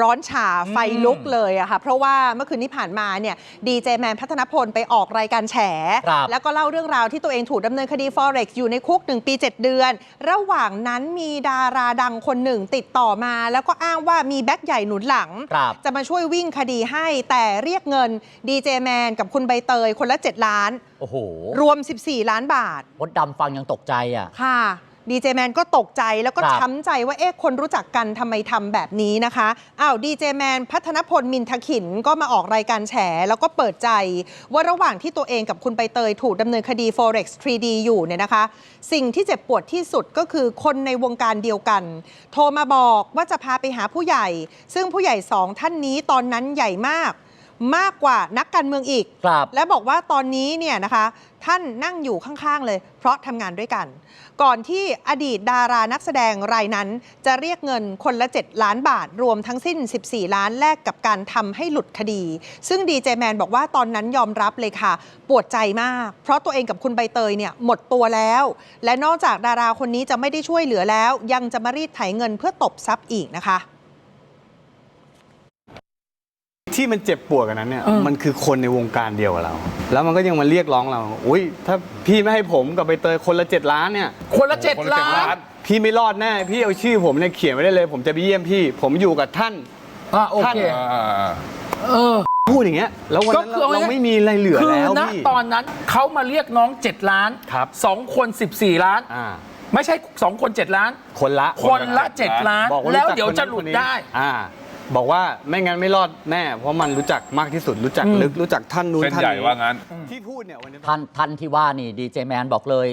ร้อนฉาไฟลุกเลยอะค่ะเพราะว่าเมื่อคืนที่ผ่านมาเนี่ยดีเจแมนพัฒนพลไปออกรายการแฉ ครับแล้วก็เล่าเรื่องราวที่ตัวเองถูกดำเนินคดี Forex อยู่ในคุก 1 ปี 7 เดือน ระหว่างนั้นมีดาราดังคนหนึ่งติดต่อมา แล้วก็อ้างว่ามีแบ็คใหญ่หนุนหลัง ครับจะมาช่วยวิ่งคดีให้แต่เรียกเงินดีเจแมนกับคุณใบเตยคนละ 7 ล้าน โอ้โหรวม 14 ล้านบาท มดดำฟังยังตกใจอะ ค่ะ ดีเจแมนก็ตกใจแล้วก็ครับ ช้ำใจว่าเอ๊ะคนรู้จักกันทำไมทำแบบนี้นะคะอ้าวดีเจแมนพัฒนพลมินทขินก็มาออกรายการแฉ แล้วก็เปิดใจ ว่าระหว่างที่ตัวเองกับคุณใบเตยถูกดำเนินคดี Forex 3D อยู่เนี่ยนะคะ สิ่งที่เจ็บปวดที่สุดก็คือคนในวงการเดียวกัน โทรมาบอกว่าจะพาไปหาผู้ใหญ่ ซึ่งผู้ใหญ่สองท่านนี้ตอนนั้นใหญ่มาก มากกว่านักการเมืองอีก ครับ และบอกว่าตอนนี้เนี่ยนะคะท่านนั่งอยู่ข้างๆเลย เพราะทำงานด้วยกัน ก่อนที่อดีตดารานักแสดงรายนั้น จะเรียกเงินคนละ 7 ล้านบาท รวมทั้งสิ้น 14 ล้านแลกกับการทำให้หลุดคดี ซึ่งดีเจแมนบอกว่าตอนนั้นยอมรับเลยค่ะ ปวดใจมาก เพราะตัวเองกับคุณใบเตยเนี่ยหมดตัวแล้ว และนอกจากดาราคนนี้จะไม่ได้ช่วยเหลือแล้ว ยังจะมารีดไถเงินเพื่อตบทรัพย์อีกนะคะ ที่มันเจ็บปวดกันนั้นเนี่ยเออมันคือคนในวงการเดียวกับเรา แล้วมันก็ยังมาเรียกร้องเรา อุ้ยถ้าพี่ไม่ให้ผมกับใบเตยคนละเจ็ดล้านเนี่ย คนละเจ็ดคนละล้าเจ็ดล้าน นพี่ไม่รอดแน่ พี่เอาชื่อผมเนี่ยเขียนไว้ได้เลย ผมจะไปเยี่ยมพี่ ผมอยู่กับท่าน อะโอเค อ่า เออ พูดอย่างเงี้ย แล้ววันนั้นก็คือเอา เราง่ายๆไม่มีอะไรเหลือคือแล้วณพี่ ตอนนั้นเขามาเรียกน้อง 7 ล้านครับ สองคน 14 ล้าน อ่า ไม่ใช่ 2 คน 7 ล้าน คนละ คนละ 7 ล้าน บอกว่าแล้วรู้จักเดี๋ยวคนนั้นจะหลุดคนนี้ได้ อ่า บอกว่าไม่งั้นไม่รอดแน่ เพราะมันรู้จักมากที่สุดรู้จักอืมลึกรู้จักท่านนู้นเส้นท่านใหญ่นี้ว่างั้น ที่พูดเนี่ยวันนี้ ท่านท่านที่ว่านี่ดีเจแมนบอกเลย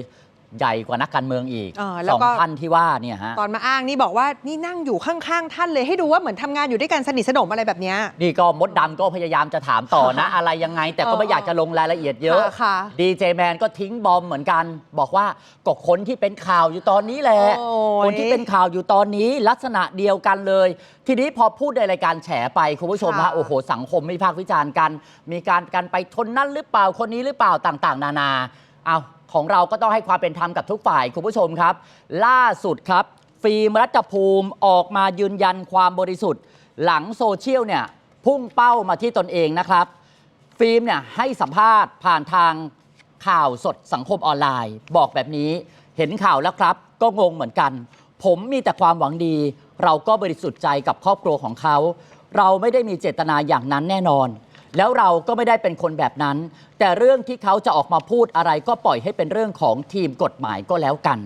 ใหญ่กว่านักการเมืองอีกเออแล้วสองก็ ท่านที่ว่าเนี่ยฮะ ตอนมาอ้างนี่บอกว่านี่นั่งอยู่ข้างๆท่านเลยให้ดูว่าเหมือนทำงานอยู่ด้วยกันสนิทสนมอะไรแบบเนี้ย นี่ก็มดดำก็พยายามจะถามต่อนะ อะไรยังไง แต่ก็ไม่เอออยากจะลงรายละเอียดเยอะค่ะค่ะดีเจแมนก็ทิ้งบอมเหมือนกัน บอกว่าก็คนที่เป็นข่าวอยู่ตอนนี้แหละ โอ้ย คนที่เป็นข่าวอยู่ตอนนี้ลักษณะเดียวกันเลย ทีนี้พอพูดในรายการแฉไป คุณผู้ชมฮะโอ้โห สังคมไม่พากษ์วิจารณ์กัน มีการกันไปทนนั่นหรือเปล่าคนนี้หรือเปล่าต่าง ๆ นานา เอาของเราก็ต้องให้ความเป็นธรรมกับทุกฝ่ายคุณผู้ชมครับ ล่าสุดครับ ฟิล์มรัฐภูมิออกมายืนยันความบริสุทธิ์ หลังโซเชียลเนี่ยพุ่งเป้ามาที่ตนเองนะครับ ฟิล์มเนี่ยให้สัมภาษณ์ผ่านทางข่าวสดสังคมออนไลน์ บอกแบบนี้เห็นข่าวแล้วครับ ก็งงเหมือนกัน ผมมีแต่ความหวังดี เราก็บริสุทธิ์ใจกับครอบครัวของเขา เราไม่ได้มีเจตนาอย่างนั้นแน่นอน แล้วเราก็ไม่ได้เป็นคนแบบนั้น แต่เรื่องที่เขาจะออกมาพูดอะไรก็ปล่อยให้เป็นเรื่องของทีมกฎหมายก็แล้วกัน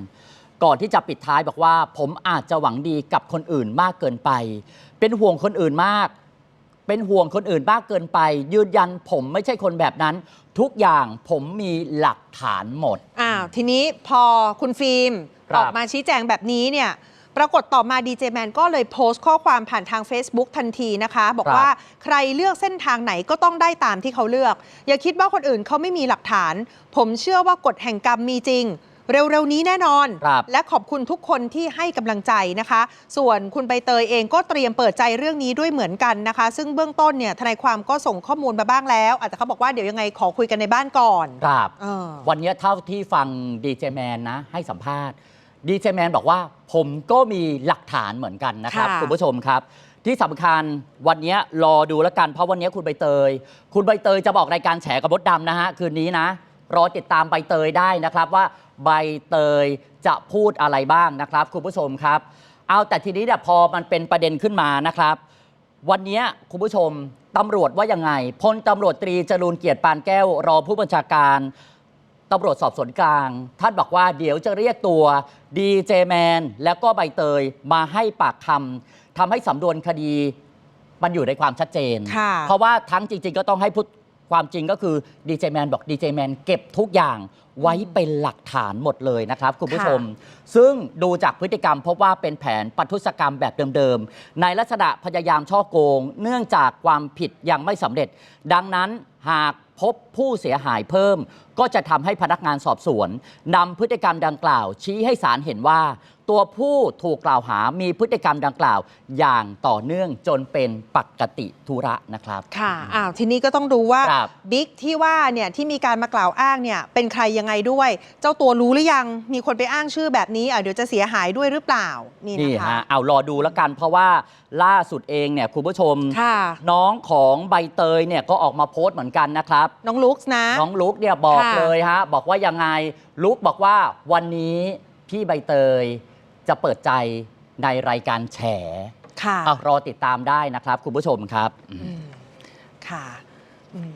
ก่อนที่จะปิดท้ายบอกว่า ผมอาจจะหวังดีกับคนอื่นมากเกินไป เป็นห่วงคนอื่นมาก เป็นห่วงคนอื่นมากเกินไป ยืนยันผมไม่ใช่คนแบบนั้น ทุกอย่างผมมีหลักฐานหมด อ้าวทีนี้พอคุณฟิล์มครับ ออกมาชี้แจงแบบนี้เนี่ย ปรากฏต่อมาดีเจแมนก็เลยโพสต์ข้อความผ่านทาง Facebook ทันทีนะคะ บอกว่าใครเลือกเส้นทางไหนก็ต้องได้ตามที่เขาเลือก อย่าคิดว่าคนอื่นเขาไม่มีหลักฐาน ผมเชื่อว่ากฎแห่งกรรมมีจริงเร็ว ๆ นี้แน่นอนครับและขอบคุณทุกคนที่ให้กำลังใจนะคะ ส่วนคุณใบเตยเองก็เตรียมเปิดใจเรื่องนี้ด้วยเหมือนกันนะคะ ซึ่งเบื้องต้นเนี่ยทนายความก็ส่งข้อมูลมาบ้างแล้ว อาจจะเขาบอกว่าเดี๋ยวยังไงขอคุยกันในบ้านก่อน ครับเออวันนี้เท่าที่ฟังดีเจแมนนะ ให้สัมภาษณ์ ดีเจแมนบอกว่าผมก็มีหลักฐานเหมือนกันนะครับ ค่ะคุณผู้ชมครับ ที่สำคัญวันนี้รอดูแล้วกัน เพราะวันนี้คุณใบเตย คุณใบเตยจะบอกรายการแฉกับมดดำนะฮะ คืนนี้นะ รอติดตามใบเตยได้นะครับว่าใบเตยจะพูดอะไรบ้างนะครับ คุณผู้ชมครับ เอาแต่ทีนี้เนี่ยพอมันเป็นประเด็นขึ้นมานะครับ วันนี้คุณผู้ชมตำรวจว่ายังไงพลตำรวจตรีจรูนเกียรติปานแก้วรองผู้บัญชาการ ตำรวจสอบสวนกลาง ท่านบอกว่าเดี๋ยวจะเรียกตัวดีเจแมนแล้วก็ใบเตยมาให้ปากคำทำให้สำนวนคดีมันอยู่ในความชัดเจน ค่ะ เพราะว่าทั้งจริง ๆ ก็ต้องให้พูดความจริงก็คือดีเจแมนบอกดีเจแมนเก็บทุกอย่างไว้เป็นหลักฐานหมดเลยนะครับ คุณผู้ชม ซึ่งดูจากพฤติกรรมพบว่าเป็นแผนปทุศกรรมแบบเดิมๆ ในลักษณะพยายามช่อโกง เนื่องจากความผิดยังไม่สำเร็จ ดังนั้น หากพบผู้เสียหายเพิ่ม ก็จะทำให้พนักงานสอบสวนนำพฤติกรรมดังกล่าว ชี้ให้ศาลเห็นว่า ตัวผู้ถูกกล่าวหามีพฤติกรรมดังกล่าว อย่างต่อเนื่องจนเป็นปกติธุระนะครับ ค่ะ อ้าว ทีนี้ก็ต้องดูว่าครับบิ๊กที่ว่าเนี่ยที่มีการมากล่าวอ้างเนี่ยเป็นใครยังไงด้วย เจ้าตัวรู้หรือยัง มีคนไปอ้างชื่อแบบนี้อะเดี๋ยวจะเสียหายด้วยหรือเปล่า นี่นี่นะคะ ฮะเอารอดูแล้วกันเพราะว่าล่าสุดเองเนี่ยคุณผู้ชม ค่ะ น้องของใบเตยเนี่ยก็ออกมาโพสต์เหมือนกันนะครับ น้องลุกนะ น้องลุกเนี่ยบอกค่ะ เลยฮะบอกว่ายังไงลุกบอกว่าวันนี้พี่ใบเตยจะเปิดใจในรายการแฉค่ะเอารอติดตามได้นะครับ คุณผู้ชมครับ อืม ค่ะอืม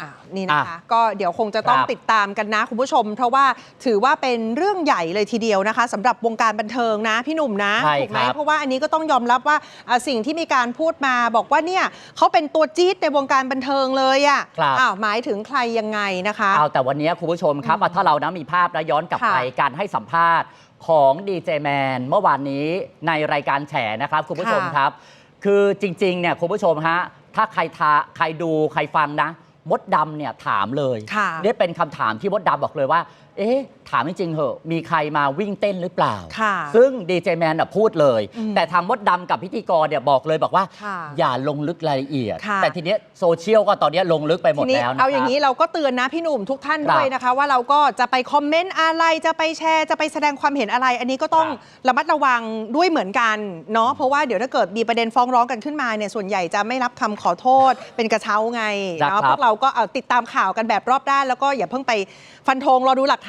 อ้าวนี่นะคะอะก็เดี๋ยวคงจะต้องครับติดตามกันนะคุณผู้ชม เพราะว่าถือว่าเป็นเรื่องใหญ่เลยทีเดียวนะคะสำหรับวงการบันเทิงนะพี่หนุ่มนะใช่ถูกไหมครับเพราะว่าอันนี้ก็ต้องยอมรับว่าอะสิ่งที่มีการพูดมาบอกว่าเนี่ยเขาเป็นตัวจี๊ดในวงการบันเทิงเลยอะครับอ้าวหมายถึงใครยังไงนะคะเอาแต่วันนี้คุณผู้ชมครับอืมอะถ้าเรานะมีภาพแล้วย้อนกลับค่ะไปการให้สัมภาษณ์ของดีเจแมนเมื่อวานนี้ในรายการแฉนะครับคุณผู้ชมค่ะครับ คือจริงๆเนี่ยคุณผู้ชมฮะถ้าใครทาใครดูใครฟังนะ มดดำเนี่ยถามเลยค่ะ นี่เป็นคำถามที่มดดำบอกเลยว่า เอ๊ะถามจริงๆเหอะ มีใครมาวิ่งเต้นหรือเปล่า ค่ะซึ่งดีเจแมนน่ะพูดเลย อืมแต่ทางมดดำกับพิธีกรเนี่ยบอกเลยบอกว่า ค่ะอย่าลงลึกรายละเอียด ค่ะ แต่ทีเนี้ยโซเชียลก็ตอนเนี้ยลงลึกไปหมทีดนี้แล้วนะครับเอาอย่างนี้ เราก็เตือนนะพี่หนุ่มทุกท่านครับด้วยนะคะ ว่าเราก็จะไปคอมเมนต์อะไรจะไปแชร์จะไปแสดงความเห็นอะไร อันนี้ก็ต้องระมัดระวังด้วยเหมือนกันเนาะเพราะว่าเดี๋ยวถ้าเกิดมีประเด็นฟ้องร้องกันขึ้นมาเนี่ยส่วนใหญ่จะไม่รับคำขอโทษ เป็นกระเช้าไงนะเนาะครับ พวกเราก็เอาติดตามข่าวกันแบบรอบด้าน แล้วก็อย่าเพิ่งไปฟันธงรอดูหลักฐ